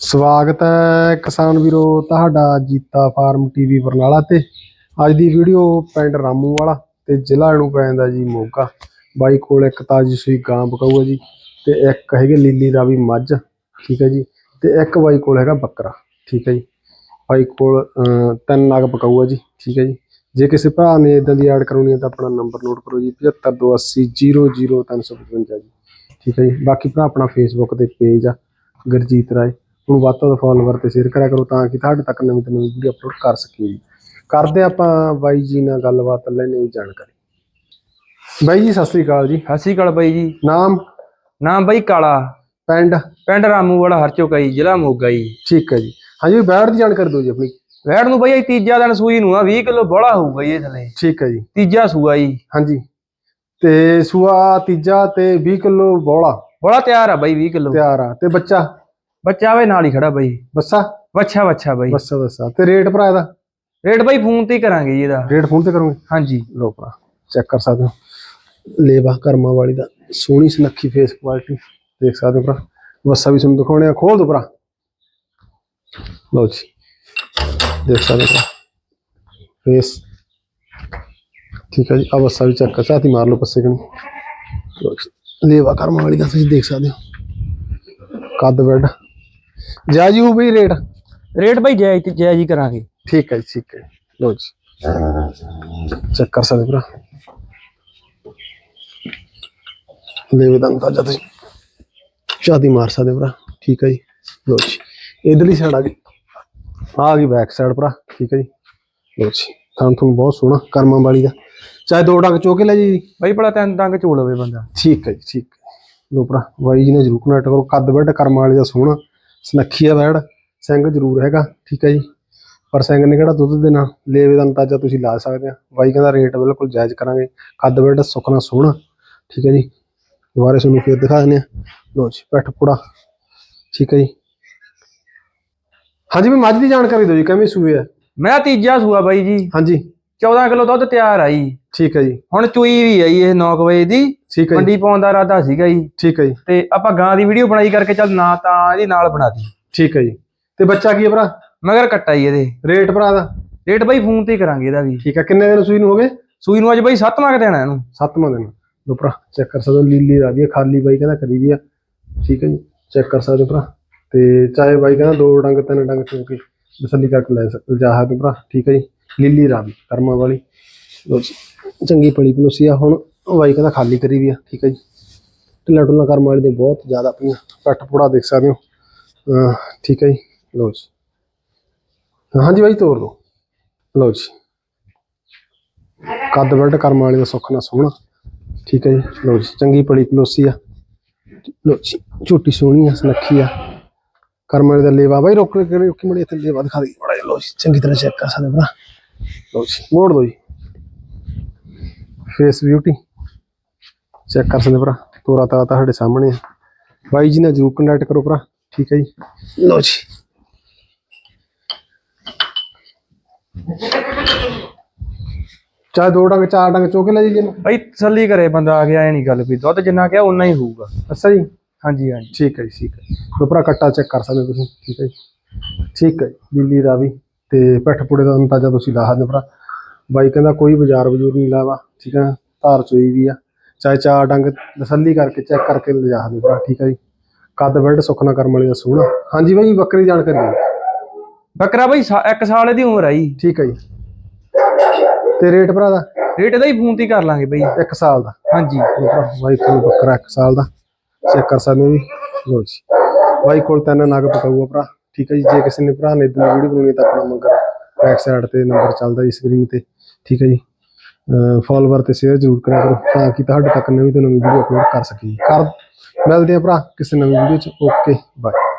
ਸਵਾਗਤ ਹੈ ਕਿਸਾਨ ਵੀਰੋ, ਤੁਹਾਡਾ ਜੀਤਾ ਫਾਰਮ ਟੀਵੀ ਬਰਨਾਲਾ ਤੇ। ਅੱਜ ਦੀ ਵੀਡੀਓ ਪਿੰਡ ਰਾਮੂ ਵਾਲਾ ਤੇ ਜ਼ਿਲ੍ਹਾ ਨੂੰ ਪੈਂਦਾ ਜੀ ਮੋਗਾ ਬਾਈ ਕੋਲ ਇੱਕ ਤਾਜੀ ਸੂਈ ਗਾਂ ਬਕਾਊ ਹੈ ਜੀ ਤੇ ਇੱਕ ਹੈਗੇ ਲੀਲੀ ਰਾਵੀ ਮੱਝ, ਠੀਕ ਹੈ ਜੀ। ਤੇ ਇੱਕ ਬਾਈ ਕੋਲ ਹੈਗਾ ਬੱਕਰਾ, ਠੀਕ ਹੈ ਜੀ। ਬਾਈ ਕੋਲ ਤਿੰਨ ਨਗ ਬਕਾਊ ਹੈ ਜੀ, ਠੀਕ ਹੈ ਜੀ। ਜੇ ਕਿਸੇ ਭਰਾ ਨੇ ਇਦਾਂ ਦੀ ਐਡ ਕਰਾਉਣੀ ਹੈ ਤਾਂ ਆਪਣਾ ਨੰਬਰ ਨੋਟ ਕਰੋ ਜੀ 7528000355 ਜੀ, ਠੀਕ ਹੈ ਜੀ। ਬਾਕੀ ਭਰਾ ਆਪਣਾ ਫੇਸਬੁੱਕ ਤੇ ਪੇਜ ਆ, ਗੁਰਜੀਤ ਰਾਏ। ਨੂੰ ਵੱਧ ਤੋਂ ਵੱਧ ਫੋਲੋਵਰ ਤੇ ਸ਼ੇਅਰ ਕਰਿਆ ਕਰੋ ਤਾਂ ਕਿ ਤੁਹਾਡੇ ਤੱਕ ਨਵੀਂ ਤੋਂ ਨਵੀਂ ਵੀਡੀਓ ਅਪਲੋਡ ਕਰ ਸਕੀਏ ਜੀ। ਕਰਦੇ ਆਪਾਂ ਬਾਈ ਜੀ ਨਾਲ ਗੱਲਬਾਤ ਲੈਣੇ ਜਾਣਕਾਰੀ। ਬਾਈ ਜੀ ਸਤਿ ਸ੍ਰੀ ਅਕਾਲ ਜੀ। ਸਤਿ ਸ਼੍ਰੀ ਅਕਾਲ ਬਾਈ ਜੀ। ਨਾਮ? ਨਾਮ ਬਾਈ ਕਾਲਾ। ਪਿੰਡ? ਪਿੰਡ ਰਾਮੂ ਵਾਲਾ ਹਰਚੋਕਾਈ ਜ਼ਿਲ੍ਹਾ ਮੋਗਾ ਜੀ। ਠੀਕ ਹੈ ਜੀ। ਹਾਂਜੀ ਬੈਠ ਦੀ ਜਾਣਕਾਰੀ ਦਿਓ ਜੀ ਆਪਣੀ। ਵੈੜ ਨੂੰ ਬਾਈ ਤੀਜਾ ਦਿਨ ਸੂਈ ਨੂੰ ਆ 20 ਕਿਲੋ ਬੋਲਾ ਹੋਊਗਾ ਜੀ ਇਹ ਥਲੇ ਠੀਕ ਹੈ ਜੀ। ਤੀਜਾ ਸੂਆ ਜੀ। ਹਾਂਜੀ। ਤੇ ਸੂਆ ਤੀਜਾ ਤੇ 20 ਕਿਲੋ ਬੋਲਾ ਬੋਲਾ ਤਿਆਰ ਆ ਬਾਈ 20 ਕਿਲੋ। ਤਿਆਰ ਆ। ਤੇ ਬੱਚਾ? ਬੱਚਾ ਵੇ ਨਾਲ ਹੀ ਖੜਾ ਬਾਈ। ਬੱਸਾ? ਵੱਛਾ ਵੱਛਾ ਬਾਈ। ਬੱਸਾ ਬੱਸਾ। ਤੇ ਰੇਟ ਭਰਾ ਇਹਦਾ? ਰੇਟ ਬਾਈ ਫੋਨ ਤੇ ਹੀ ਕਰਾਂਗੇ ਜੀ ਇਹਦਾ। ਰੇਟ ਫੋਨ ਤੇ ਕਰੋਗੇ? ਹਾਂਜੀ। ਲੋ ਭਰਾ ਚੈੱਕ ਕਰ ਸਕਦੇ ਹੋ। ਲੇਵਾ ਕਰਮਾ ਵਾਲੀ ਦਾ ਸੋਹਣੀ ਸੁਨੱਖੀ ਫੇਸ ਕੁਆਲਿਟੀ ਦੇਖ ਸਕਦੇ ਹੋ ਭਰਾ। ਵਸਾ ਵੀ ਤੁਹਾਨੂੰ ਦਿਖਾਉਣੇ ਆ। ਖੋਲ ਦੋ ਭਰਾ। ਲਓ ਜੀ। ਦੇਖ ਸਕਦੇ ਹੋ ਫੇਸ ਠੀਕ ਹੈ ਜੀ। ਆ ਵਸਾ ਵੀ ਚੈੱਕ ਕਰ ਸਾਥੀ ਮਾਰ ਲਓ ਪੱਸੇ ਕਣੀ। ਲੇਵਾ ਕਰਮਾ ਵਾਲੀ ਦਾ ਤੁਸੀਂ ਦੇਖ ਸਕਦੇ ਹੋ। ਕੱਦ ਬੈਡ ਜਾ ਜੀ ਉਹ ਵੀ ਰੇਟ? ਰੇਟ ਬਾਈ ਜਾਇਜ਼ ਤੇ ਜਾਇਜ਼ ਹੀ ਕਰਾਂਗੇ। ਠੀਕ ਹੈ ਜੀ ਠੀਕ ਹੈ। ਲਓ ਜੀ। ਚੈੱਕ ਕਰ ਸਕਦੇ ਭਰਾ? ਲੈਵੇ ਦਾ ਅੰਦਾਜ਼ਾ ਤੁਸੀਂ ਸ਼ਾਦੀ ਮਾਰ ਸਕਦੇ ਭਰਾ। ਠੀਕ ਹੈ ਜੀ। ਲਓ ਜੀ। ਇਧਰਲੀ ਸਾਈਡ ਆ ਗਈ। ਆ ਗਈ ਬੈਕ ਸਾਈਡ ਭਰਾ। ਠੀਕ ਹੈ ਜੀ। ਲਓ ਜੀ। ਥਾਂ ਤੁਹਾਨੂੰ ਬਹੁਤ ਸੋਹਣਾ ਕਰਮਾਂ ਵਾਲੀ ਦਾ। ਚਾਹੇ ਦੋ ਡੰਗ ਚੋਕੇ ਲੈ ਜੀ। ਬਾਈ ਬੜਾ ਤਿੰਨ ਤੰਗ ਝੋਲ ਹੋਵੇ ਬੰਦਾ। ਠੀਕ ਹੈ ਜੀ ਠੀਕ ਹੈ। ਲੋ ਭਰਾ ਬਾਈ ਜੀ ਨੇ ਜ਼ਰੂਰ ਕਨੈਕਟ ਕਰੋ। ਕੱਦ ਬੈਡ ਕਰਮਾਂ ਵਾਲੀ ਦਾ ਸੋਹਣਾ। ਸੁਨੱਖੀ ਆ ਬੈਡ ਸਿੰਘ ਜ਼ਰੂਰ ਹੈਗਾ ਠੀਕ ਹੈ ਜੀ। ਪਰ ਸਿੰਘ ਨੇ ਕਿਹੜਾ ਦੁੱਧ ਦੇਣਾ? ਲੇਵੇ ਦਾ ਅੰਦਾਜ਼ਾ ਤੁਸੀਂ ਲਾ ਸਕਦੇ ਆ। ਬਾਈ ਕਹਿੰਦਾ ਰੇਟ ਬਿਲਕੁਲ ਜਾਇਜ਼ ਕਰਾਂਗੇ। ਕੱਦ ਬੈਡ ਸੁਖਣਾ ਸੋਹਣਾ ਠੀਕ ਹੈ ਜੀ। ਦੁਬਾਰੇ ਤੁਹਾਨੂੰ ਫੇਰ ਦਿਖਾ ਦਿੰਦੇ ਆ। ਲੋ ਜੀ ਪੈਠ ਪੁੜਾ ਠੀਕ ਹੈ ਜੀ। ਹਾਂਜੀ ਮੈਂ ਮੱਝ ਦੀ ਜਾਣਕਾਰੀ ਦਿਓ ਜੀ ਕਿਵੇਂ ਸੂਏ ਆ? ਮੈਂ ਤੀਜਾ ਸੂਆ ਬਾਈ ਜੀ। ਹਾਂਜੀ। 14 ਕਿਲੋ ਦੁੱਧ ਤਿਆਰ ਆਈ ਠੀਕ ਹੈ ਜੀ। ਹੁਣ ਚੂਈ ਵੀ ਆਈ ਇਹ 9 ਵਜੇ ਦੀ। ਠੀਕ ਹੈ ਜੀ। ਮੰਡੀ ਪਾਉਣ ਦਾ ਇਰਾਦਾ ਸੀਗਾ ਜੀ। ਠੀਕ ਹੈ ਜੀ। ਤੇ ਆਪਾਂ ਗਾਂ ਦੀ ਵੀਡੀਓ ਬਣਾਈ ਕਰਕੇ ਚੱਲ ਨਾ ਤਾਂ ਇਹਦੀ ਨਾਲ ਬਣਾਤੀ ਠੀਕ ਹੈ ਜੀ। ਤੇ ਬੱਚਾ ਕੀ ਹੈ ਭਰਾ? ਮਗਰ ਕੱਟਾ ਜੀ ਇਹਦੇ। ਰੇਟ ਭਰਾ ਦਾ? ਰੇਟ ਬਾਈ ਫੋਨ ਤੇ ਹੀ ਕਰਾਂਗੇ ਇਹਦਾ ਵੀ। ਠੀਕ ਹੈ ਕਿੰਨੇ ਦਿਨ ਸੂਈ ਨੂੰ ਹੋ ਗਏ? ਸੂਈ ਨੂੰ ਅੱਜ ਬਾਈ ਸੱਤਵਾਂ ਕੁ ਦੇਣਾ ਇਹਨੂੰ। ਸੱਤਵਾਂ ਦਿਨ। ਲੋ ਭਰਾ ਚੈੱਕ ਕਰ ਸਕਦੇ ਹੋ ਲੀਲੀ ਰਾਵੀ ਖਾਲੀ ਬਾਈ ਕਹਿੰਦਾ ਕਰੀ ਵੀ ਆ। ਠੀਕ ਹੈ ਜੀ ਚੈੱਕ ਕਰ ਸਕਦੇ ਹੋ ਭਰਾ। ਤੇ ਚਾਹੇ ਬਾਈ ਕਹਿੰਦਾ ਦੋ ਡੰਗ ਤਿੰਨ ਡੰਗ ਚੋ ਕੇ ਤਸੱਲੀ ਕਰਕੇ ਲੈ ਸਕਦੇ ਜਾ ਸਕਦੇ ਹੋ ਭਰਾ। ਠੀਕ ਹੈ ਜੀ ਲੀਲੀ ਰਾਵੀ ਕਰਮਾ ਵਾਲੀ। ਚੰਗੀ ਪਲੀ ਪਲੋਸੀ ਆ ਹੁਣ। ਬਾਈ ਕਹਿੰਦਾ ਖਾਲੀ ਕਰੀ ਵੀ ਆ, ਠੀਕ ਹੈ ਜੀ। ਢਿੱਲਾ ਢੁੱਲਾ ਕਰਮ ਵਾਲੇ ਦੇ ਬਹੁਤ ਜ਼ਿਆਦਾ ਪਈਆਂ, ਪੱਟ ਪੁੜਾ ਦੇਖ ਸਕਦੇ ਹੋ। ਅਹ, ਠੀਕ ਹੈ ਜੀ ਲੋ ਜੀ। ਹਾਂਜੀ ਬਾਈ, ਤੋਰ ਲਓ ਲੋ ਜੀ। ਕੱਦ ਬੈਲਟ ਕਰਮ ਵਾਲੇ ਦਾ ਸੁੱਖ ਨਾ ਸੋਹਣਾ। ਠੀਕ ਹੈ ਜੀ ਲੋ ਜੀ, ਚੰਗੀ ਪੜੀ ਪਲੋਸੀ ਆ। ਲੋ ਜੀ, ਝੋਟੀ ਸੋਹਣੀ ਆ, ਸੁਨੱਖੀ ਆ। ਕਰਮ ਵਾਲੇ ਦਾ ਲੇਵਾ, ਬਾਈ ਰੋਕ ਕੇ ਰੋਕੀ, ਮੜੀ ਇੱਥੇ ਲੇਵਾ ਦਿਖਾ ਦੇ। ਬੜਾ ਲੋ ਜੀ, ਚੰਗੀ ਤਰ੍ਹਾਂ ਚੈੱਕ ਕਰ ਸਕਦੇ ਭਰਾ। ਲੋ ਜੀ, ਮੋੜ ਦੋ ਜੀ। ਫੇਸ ਬਿਊਟੀ ਚੈੱਕ ਕਰ ਸਕਦੇ ਭਰਾ। ਤੋਰਾ ਤਾਰਾ ਤੁਹਾਡੇ ਸਾਹਮਣੇ ਆ। ਬਾਈ ਜੀ ਨਾਲ ਜਰੂਰ ਕੰਟੈਕਟ ਕਰੋ ਭਰਾ। ਠੀਕ ਹੈ ਜੀ। ਲੋ ਜੀ। ਚਾਹੇ ਦੋ ਡੰਗ ਚਾਰ ਡੰਗ ਚੋਕੇ ਲੈ ਜੀ ਇਹਨੂੰ। ਬਾਈ ਤਸੱਲੀ ਕਰੇ ਬੰਦਾ ਆ ਗਿਆ ਐ ਨਹੀਂ ਗੱਲ ਵੀ। ਦੁੱਧ ਜਿੰਨਾ ਕਿਹਾ ਉਨਾ ਹੀ ਹੋਊਗਾ। ਅੱਛਾ ਜੀ। ਹਾਂਜੀ ਹਾਂਜੀ। ਠੀਕ ਹੈ ਜੀ ਠੀਕ ਹੈ। ਲੋ ਭਰਾ ਕੱਟਾ ਚੈੱਕ ਕਰ ਸਕਦੇ ਤੁਸੀਂ। ਠੀਕ ਹੈ ਜੀ। ਠੀਕ ਹੈ ਜੀ। ਲੀਲੀ ਰਾਵੀ ਤੇ ਪਿੱਠ ਪੁੜੇ ਦਾ ਅੰਦਾਜ਼ਾ ਤੁਸੀਂ ਲਾ ਸਕਦੇ ਹੋ ਭਰਾ। ਬਾਈ ਕਹਿੰਦਾ ਕੋਈ ਬਾਜ਼ਾਰ ਬਜੂਰ ਨਹੀਂ ਲਾਵਾ। ਠੀਕ ਹੈ ਧਾਰ ਚੋਈ ਵੀ ਆ। ਚਾਹੇ ਚਾਰ ਡੰਗ ਤਸੱਲੀ ਕਰਕੇ ਚੈੱਕ ਕਰਕੇ ਲਿਜਾ ਹੋ ਭਰਾ ਠੀਕ ਹੈ ਜੀ। ਕੱਦ ਬੈਲਟ ਸੁਖਨਾ ਕਰਮ ਵਾਲੀ ਦਾ ਸੋਹਣਾ ਹਾਂਜੀ ਬਾਈ ਬੱਕਰੀ ਦੀ ਜਾਣਕਾਰੀ ਦਿਓ। ਬੱਕਰਾ ਬਾਈ ਸਾ- ਇੱਕ ਸਾਲ ਇਹਦੀ ਉਮਰ ਆਈ ਠੀਕ ਹੈ ਜੀ। ਤੇ ਰੇਟ ਭਰਾ ਦਾ? ਰੇਟ ਇਹਦਾ ਹੀ ਫੋਨ ਤੇ ਹੀ ਕਰ ਲਾਂਗੇ ਬਾਈ। 1 ਸਾਲ ਦਾ। ਹਾਂਜੀ। ਬਾਈ ਕੋਲ ਬੱਕਰਾ 1 ਸਾਲ ਦਾ। ਚੈੱਕ ਕਰ ਸਕਦੇ ਹੋ ਜੀ। ਲੋ ਜੀ। ਬਾਈ ਕੋਲ ਤਿੰਨ ਨਗ ਪਕਾਊਗਾ ਭਰਾ। ਠੀਕ ਹੈ ਜੀ। ਜੇ ਕਿਸੇ ਨੇ ਭਰਾ ਨੇ ਇਦਾਂ ਵੀਡੀਓ ਬਣਾਉਣੀ ਤਾਂ ਆਪਣਾ ਮੰਗਰ ਬੈਕ ਸਾਈਡ ਤੇ ਨੰਬਰ ਚੱਲਦਾ ਜੀ ਸਕਰੀਨ ਤੇ। ਠੀਕ ਹੈ ਜੀ। ਫੋਲੋਵਰ ਤੇ ਸ਼ੇਅਰ ਜ਼ਰੂਰ ਕਰਿਆ ਕਰੋ ਤਾਂ ਕਿ ਤੁਹਾਡੇ ਤੱਕ ਨਵੀਂ ਤੋਂ ਨਵੀਂ ਵੀਡੀਓ ਅਪਲੋਡ ਕਰ ਸਕੀਏ। ਕਰ ਮਿਲਦੇ ਆ ਭਰਾ ਕਿਸੇ ਨਵੀਂ ਵੀਡੀਓ ਚ। Okay bye